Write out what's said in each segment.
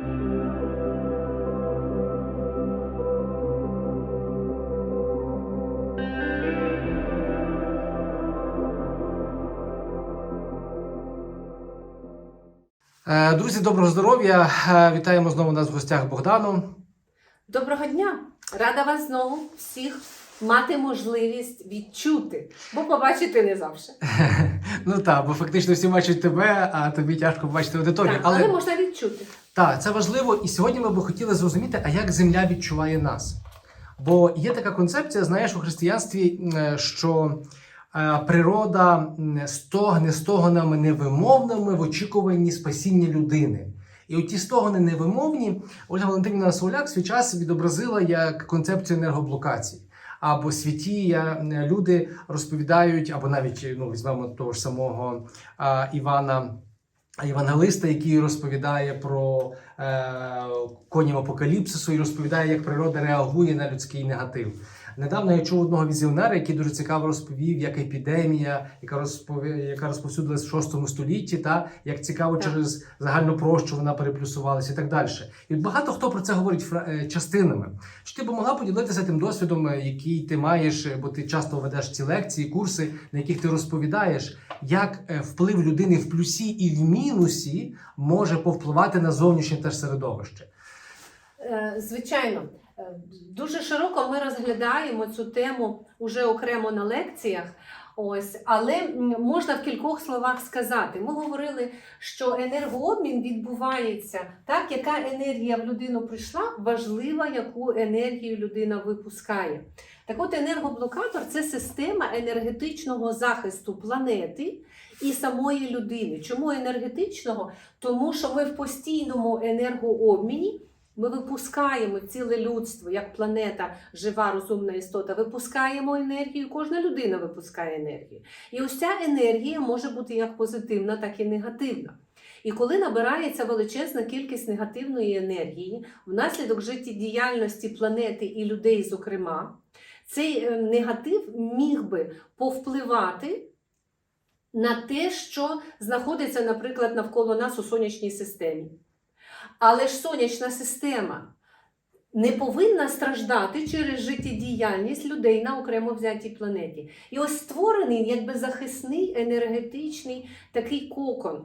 Е, Друзі, доброго здоров'я! Е, Вітаємо знову нас в гостях Богдану. Доброго дня! Рада вас знову всіх мати можливість відчути, бо побачити не завжди. Ну так, бо фактично всі бачать тебе, а тобі тяжко побачити аудиторію. Так, але Але можна відчути. Так, це важливо. І сьогодні ми би хотіли зрозуміти, а як земля відчуває нас. Бо є така концепція, знаєш, у християнстві, е, що е, природа стогне стогонами невимовними в очікуванні спасіння людини. І оті стогони невимовні Ольга Валентинівна Соуляк в свій час відобразила як концепцію енергоблокації. Або святі люди розповідають, або навіть ну, візьмемо того ж самого а, Івана. Євангелиста, який розповідає про е, конів апокаліпсису і розповідає, як природа реагує на людський негатив. Недавно я чув одного візіонера, який дуже цікаво розповів, як епідемія, яка розпові... яка розповсюдилась в 6 столітті, та як цікаво Так. через загальну прощу вона переплюсувалася і так далі. І от багато хто про це говорить фра- е, частинами. Чи ти б могла поділитися тим досвідом, е, який ти маєш, е, бо ти часто ведеш ці лекції, курси, на яких ти розповідаєш, як вплив людини в плюсі і в мінусі може повпливати на зовнішнє теж середовище? Е, Звичайно, е, дуже широко ми розглядаємо цю тему уже окремо на лекціях. Ось, але можна в кількох словах сказати. Ми говорили, що енергообмін відбувається так, яка енергія в людину прийшла, важлива, яку енергію людина випускає. Так от енергоблокатор це система енергетичного захисту планети і самої людини. Чому енергетичного? Тому що ми в постійному енергообміні. Ми випускаємо ціле людство, як планета, жива розумна істота, випускаємо енергію, кожна людина випускає енергію. І ось ця енергія може бути як позитивна, так і негативна. І коли набирається величезна кількість негативної енергії внаслідок життєдіяльності планети і людей, зокрема, цей е, негатив міг би повпливати на те, що знаходиться, наприклад, навколо нас у сонячній системі. Але ж сонячна система не повинна страждати через життєдіяльність людей на окремо взятій планеті. І ось створений якби захисний енергетичний такий кокон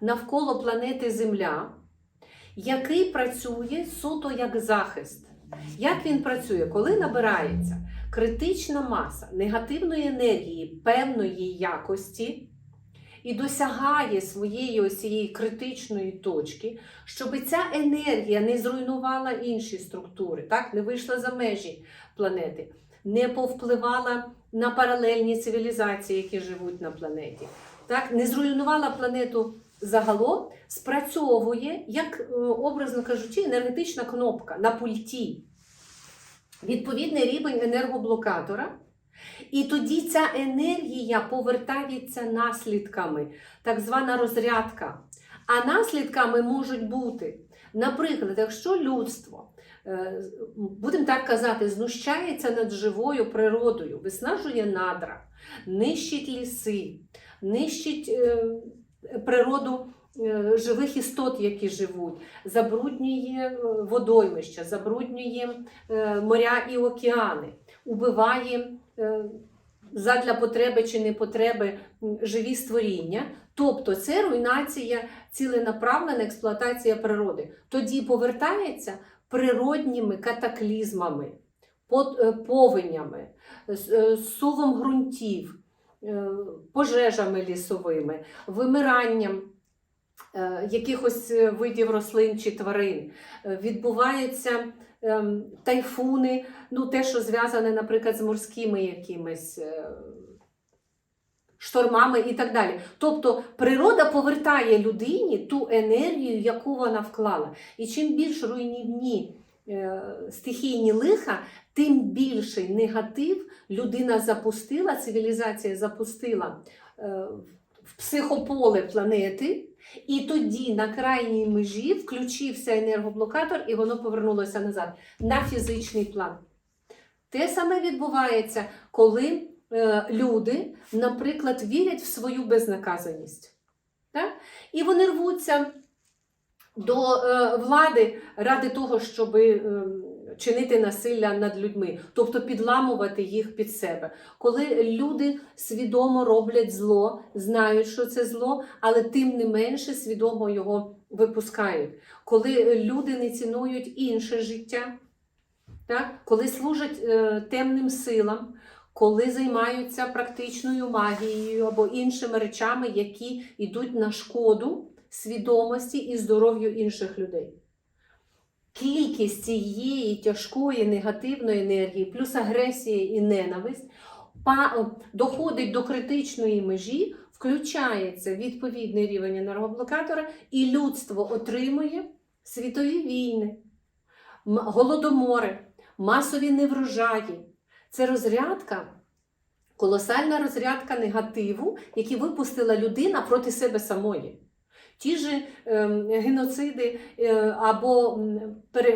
навколо планети Земля, який працює суто як захист. Як він працює? Коли набирається критична маса негативної енергії певної якості і досягає своєї цієї критичної точки, щоб ця енергія не зруйнувала інші структури, так? не вийшла за межі планети, не повпливала на паралельні цивілізації, які живуть на планеті, так? не зруйнувала планету загалом, спрацьовує, як, е, образно кажучи, енергетична кнопка на пульті. Відповідний рівень енергоблокатора. І тоді ця енергія повертається наслідками, так звана розрядка. А наслідками можуть бути, наприклад, якщо людство, е, будемо так казати, знущається над живою природою, виснажує надра, нищить ліси, нищить е, природу е, живих істот, які живуть, забруднює водоймища, забруднює моря і океани, убиває задля потреби чи не потреби живі створіння. Тобто це руйнація, ціленаправлена експлуатація природи. Тоді повертається природніми катаклізмами, е, повенями, е, сувом ґрунтів, е, пожежами лісовими, вимиранням е, якихось е, видів рослин чи тварин. Е, Відбуваються ем, тайфуни, ну те, що зв'язане, наприклад, з морськими якимись. е, Штормами і так далі. Тобто природа повертає людині ту енергію, яку вона вклала. І чим більш руйнівні е, стихійні лиха, тим більший негатив людина запустила, цивілізація запустила е, психополе планети, і тоді на крайній межі включився енергоблокатор, і воно повернулося назад на фізичний план. Те саме відбувається, коли е, люди, наприклад, вірять в свою безнаказаність. Так? І вони рвуться до е, влади ради того, щоб е, чинити насилля над людьми, тобто підламувати їх під себе. Коли люди свідомо роблять зло, знають, що це зло, але тим не менше свідомо його випускають. Коли люди не цінують інше життя, так? коли служать е, темним силам. Коли займаються практичною магією або іншими речами, які йдуть на шкоду свідомості і здоров'ю інших людей. Кількість цієї тяжкої негативної енергії, плюс агресія і ненависть доходить до критичної межі, включається відповідний рівень енергоблокатора, і людство отримує світові війни, голодомори, масові неврожаї. Це розрядка, колосальна розрядка негативу, який випустила людина проти себе самої. Ті ж ем, геноциди е, або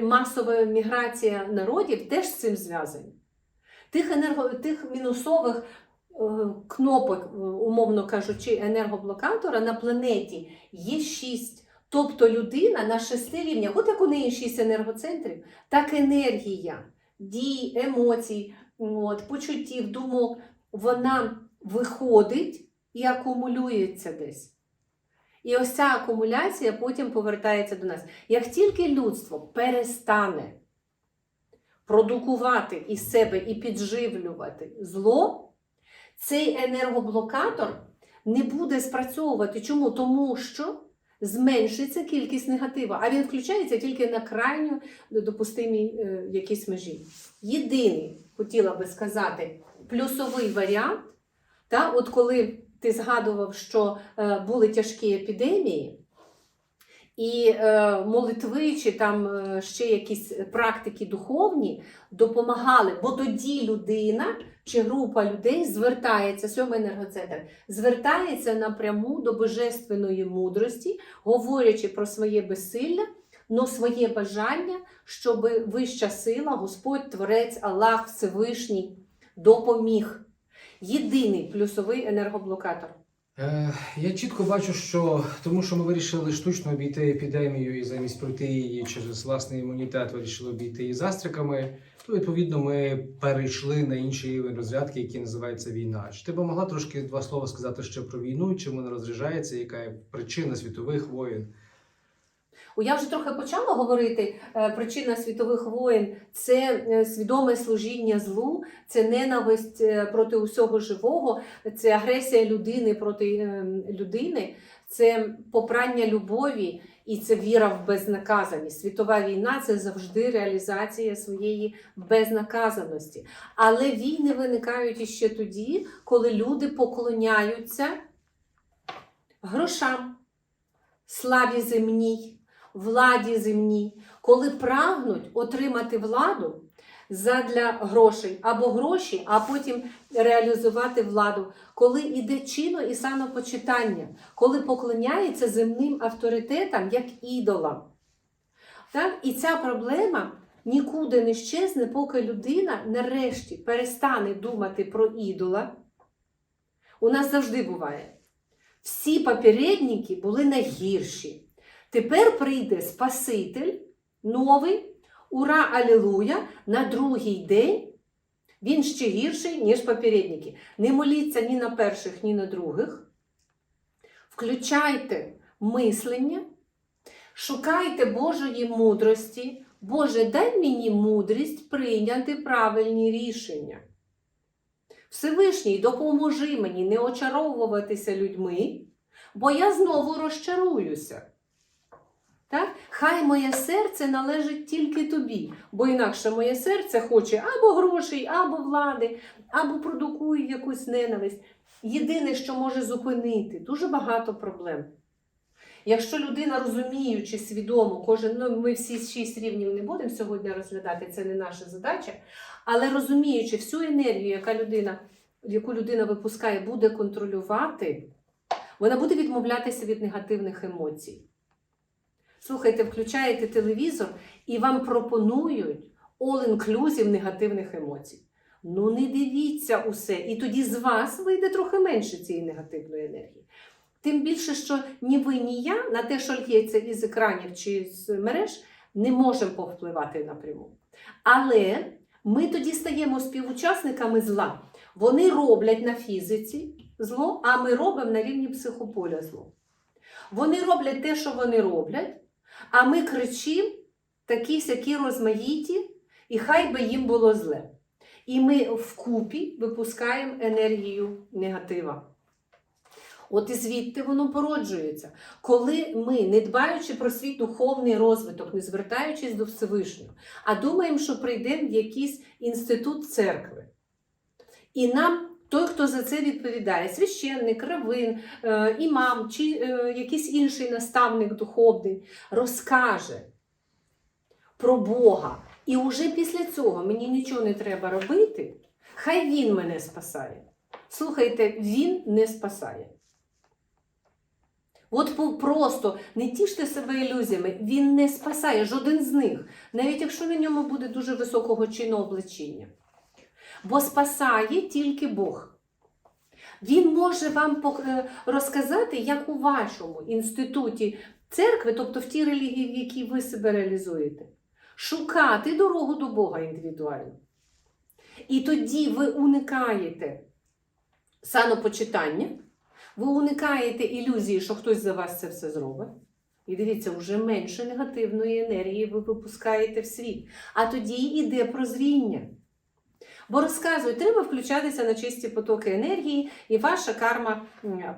масова міграція народів теж з цим зв'язані. Тих, енерго, тих мінусових е, кнопок, е, умовно кажучи, енергоблокатора на планеті є шість. Тобто людина на шести рівнях, от як у неї шість енергоцентрів, так енергія, дій, емоцій, от, почуттів, думок, вона виходить і акумулюється десь. І ось ця акумуляція потім повертається до нас. Як тільки людство перестане продукувати із себе і підживлювати зло, цей енергоблокатор не буде спрацьовувати. Чому? Тому що зменшиться кількість негатива, а він включається тільки на крайню допустимій е, якійсь межі. Єдиний, хотіла би сказати, плюсовий варіант, та, от коли ти згадував, що е, були тяжкі епідемії, і е, молитви чи там е, ще якісь практики духовні допомагали, бо тоді людина чи група людей звертається, сьомий енергоцентр, звертається напряму до божественної мудрості, говорячи про своє безсилля, но своє бажання, щоб вища сила, Господь, Творець, Аллах, Всевишній допоміг. Єдиний плюсовий енергоблокатор. Е, я чітко бачу, що тому, що ми вирішили штучно обійти епідемію і замість пройти її через власний імунітет, вирішили обійти її застриками, то відповідно ми перейшли на інший рівень розрядки, який називається війна. Чи ти б могла трошки два слова сказати ще про війну, чим вона розряджається, яка причина світових воєн? Я вже трохи почала говорити. е, Причина світових воєн це е, свідоме служіння злу, це ненависть е, проти усього живого, це агресія людини проти людини, це попрання любові і це віра в безнаказаність. Світова війна це завжди реалізація своєї безнаказаності. Але війни виникають іще тоді, коли люди поклоняються грошам, славі земній владі земній, коли прагнуть отримати владу задля грошей або гроші, а потім реалізувати владу, коли іде чино і самопочитання, коли поклоняється земним авторитетам як ідолам. Так? І ця проблема нікуди не щезне, поки людина нарешті перестане думати про ідола. У нас завжди буває. Всі попередники були найгірші. Тепер прийде Спаситель новий, ура, алілуя, на другий день він ще гірший, ніж попередники. Не моліться ні на перших, ні на других. Включайте мислення, шукайте Божої мудрості. Боже, дай мені мудрість прийняти правильні рішення. Всевишній, допоможи мені не очаровуватися людьми, бо я знову розчаруюся. Так? Хай моє серце належить тільки тобі, бо інакше моє серце хоче або грошей, або влади, або продукує якусь ненависть. Єдине, що може зупинити, дуже багато проблем. Якщо людина розуміючи свідомо, кожен, ну ми всі шість рівнів не будемо сьогодні розглядати, це не наша задача, але розуміючи всю енергію, яка людина, яку людина випускає, буде контролювати, вона буде відмовлятися від негативних емоцій. Слухайте, включаєте телевізор і вам пропонують all-inclusive негативних емоцій. Ну, не дивіться усе, і тоді з вас вийде трохи менше цієї негативної енергії. Тим більше, що ні ви, ні я на те, що лється із екранів чи з мереж, не можемо повпливати напряму. Але ми тоді стаємо співучасниками зла. Вони роблять на фізиці зло, а ми робимо на рівні психополя зло. Вони роблять те, що вони роблять, а ми кричимо такі сякі розмаїті, і хай би їм було зле. І ми вкупі випускаємо енергію негатива. От і звідти воно породжується. Коли ми, не дбаючи про свій духовний розвиток, не звертаючись до Всевишнього, а думаємо, що прийдемо в якийсь інститут церкви. І нам той, хто за це відповідає, священник, равин, е, імам чи е, якийсь інший наставник духовний, розкаже про Бога. І вже після цього мені нічого не треба робити, хай він мене спасає. Слухайте, він не спасає. От просто не тіште себе ілюзіями, він не спасає жоден з них, навіть якщо на ньому буде дуже високого чину облачіння. Бо спасає тільки Бог. Він може вам е, розказати, як у вашому інституті церкви, тобто в тій релігії, в якій ви себе реалізуєте, шукати дорогу до Бога індивідуально. І тоді ви уникаєте санопочитання, ви уникаєте ілюзії, що хтось за вас це все зробить. І дивіться, вже менше негативної енергії ви випускаєте в світ. А тоді йде прозріння. Бо розказують, треба включатися на чисті потоки енергії, і ваша карма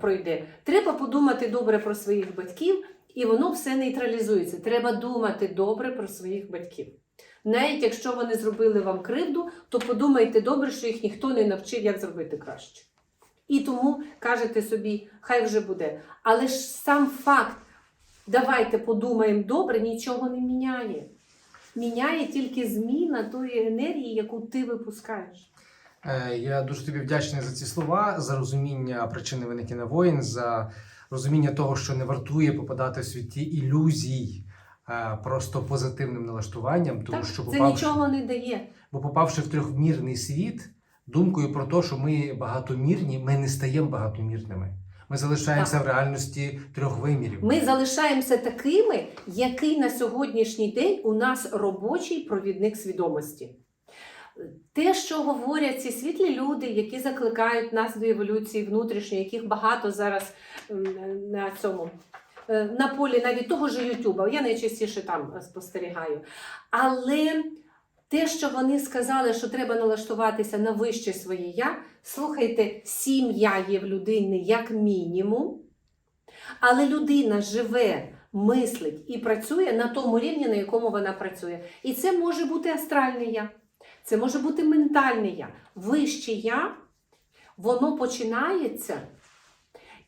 пройде. Треба подумати добре про своїх батьків, і воно все нейтралізується. Треба думати добре про своїх батьків. Навіть якщо вони зробили вам кривду, то подумайте добре, що їх ніхто не навчив, як зробити краще. І тому кажете собі, хай вже буде. Але ж сам факт, давайте подумаємо добре, нічого не міняє. Міняє тільки зміна тої енергії, яку ти випускаєш. Е, Я дуже тобі вдячний за ці слова, за розуміння причини виникнення воїн, за розуміння того, що не вартує попадати в світі ілюзій е, просто позитивним налаштуванням, тому так, що це попавши, нічого не дає. бо попавши в трьохмірний світ, думкою про те, що ми багатомірні, ми не стаємо багатомірними. Ми залишаємося в реальності трьох вимірів. Ми залишаємося такими, який на сьогоднішній день у нас робочий провідник свідомості. Те, що говорять ці світлі люди, які закликають нас до еволюції внутрішньої, яких багато зараз на цьому е, на полі навіть того ж Ютуба, я найчастіше там спостерігаю. Але те, що вони сказали, що треба налаштуватися на вище своє я, слухайте, сім'я є в людини як мінімум, але людина живе, мислить і працює на тому рівні, на якому вона працює. І це може бути астральне я, це може бути ментальне я. Вище я, воно починається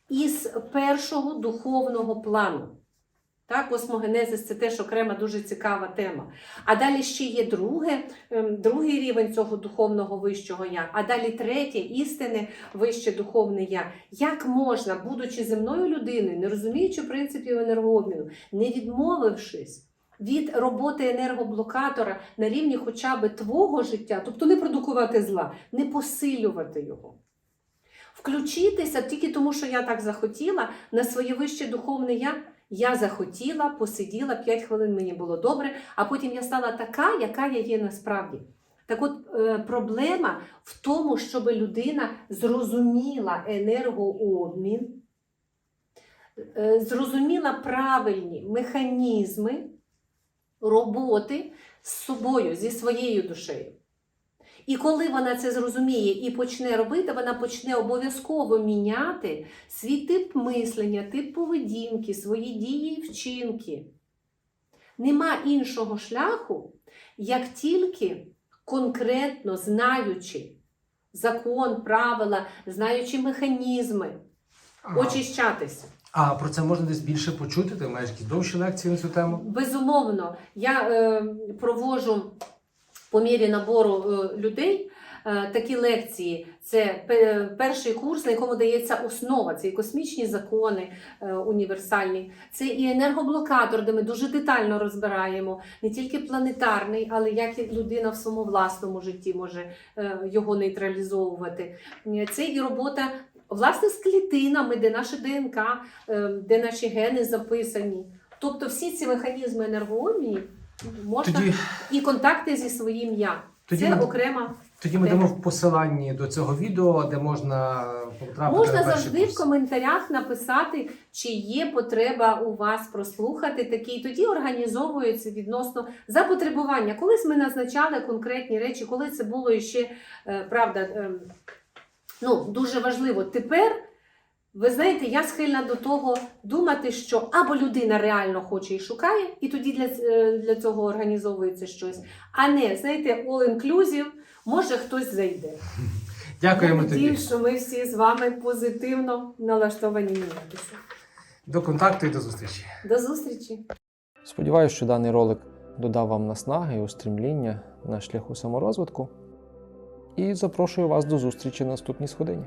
із першого духовного плану. Так, космогенезис це теж окрема дуже цікава тема. А далі ще є друге, ем, другий рівень цього духовного вищого я, а далі третє істини вище духовне я. Як можна, будучи земною людиною, не розуміючи принципів енергообміну, не відмовившись від роботи енергоблокатора на рівні хоча б твого життя, тобто не продукувати зла, не посилювати його. Включитися тільки тому, що я так захотіла на своє вище духовне я. Я захотіла, посиділа 5 хвилин, мені було добре, а потім я стала така, яка я є насправді. Так от е, проблема в тому, щоб людина зрозуміла енергообмін, е, зрозуміла правильні механізми роботи з собою, зі своєю душею. І коли вона це зрозуміє і почне робити, вона почне обов'язково міняти свій тип мислення, тип поведінки, свої дії і вчинки. Нема іншого шляху, як тільки конкретно знаючи закон, правила, знаючи механізми, Ага. очищатися. А про це можна десь більше почути? Ти маєш якісь довші лекції на цю тему? Безумовно, я е, проводжу по мірі набору е, людей е, такі лекції. Це перший курс, на якому дається основа. Це і космічні закони е, універсальні, це і енергоблокатор, де ми дуже детально розбираємо не тільки планетарний, але як і людина в своєму власному житті може його нейтралізовувати. Це і робота власне з клітинами, де наша ДНК, де наші гени записані. Тобто всі ці механізми енергообмінів можна Тоді, і контакти зі своїм я. Тоді Це ми- окрема. тоді ми Тема. дамо в посиланні до цього відео, де можна потрапити Можна на завжди курс. в коментарях написати, чи є потреба у вас прослухати такі, тоді організовується відносно запотребування. Колись ми назначали конкретні речі, коли це було ще е, правда. ем, Ну, дуже важливо. Тепер, ви знаєте, я схильна до того думати, що або людина реально хоче і шукає, і тоді для, е, для цього організовується щось, а не, знаєте, all-inclusive, може хтось зайде. Дякуємо Я тобі. надію, що ми всі з вами позитивно налаштовані мінятися. До контакту і до зустрічі. До зустрічі! Сподіваюся, що даний ролик додав вам наснаги і устрімління на шляху саморозвитку. І запрошую вас до зустрічі на наступній сходині.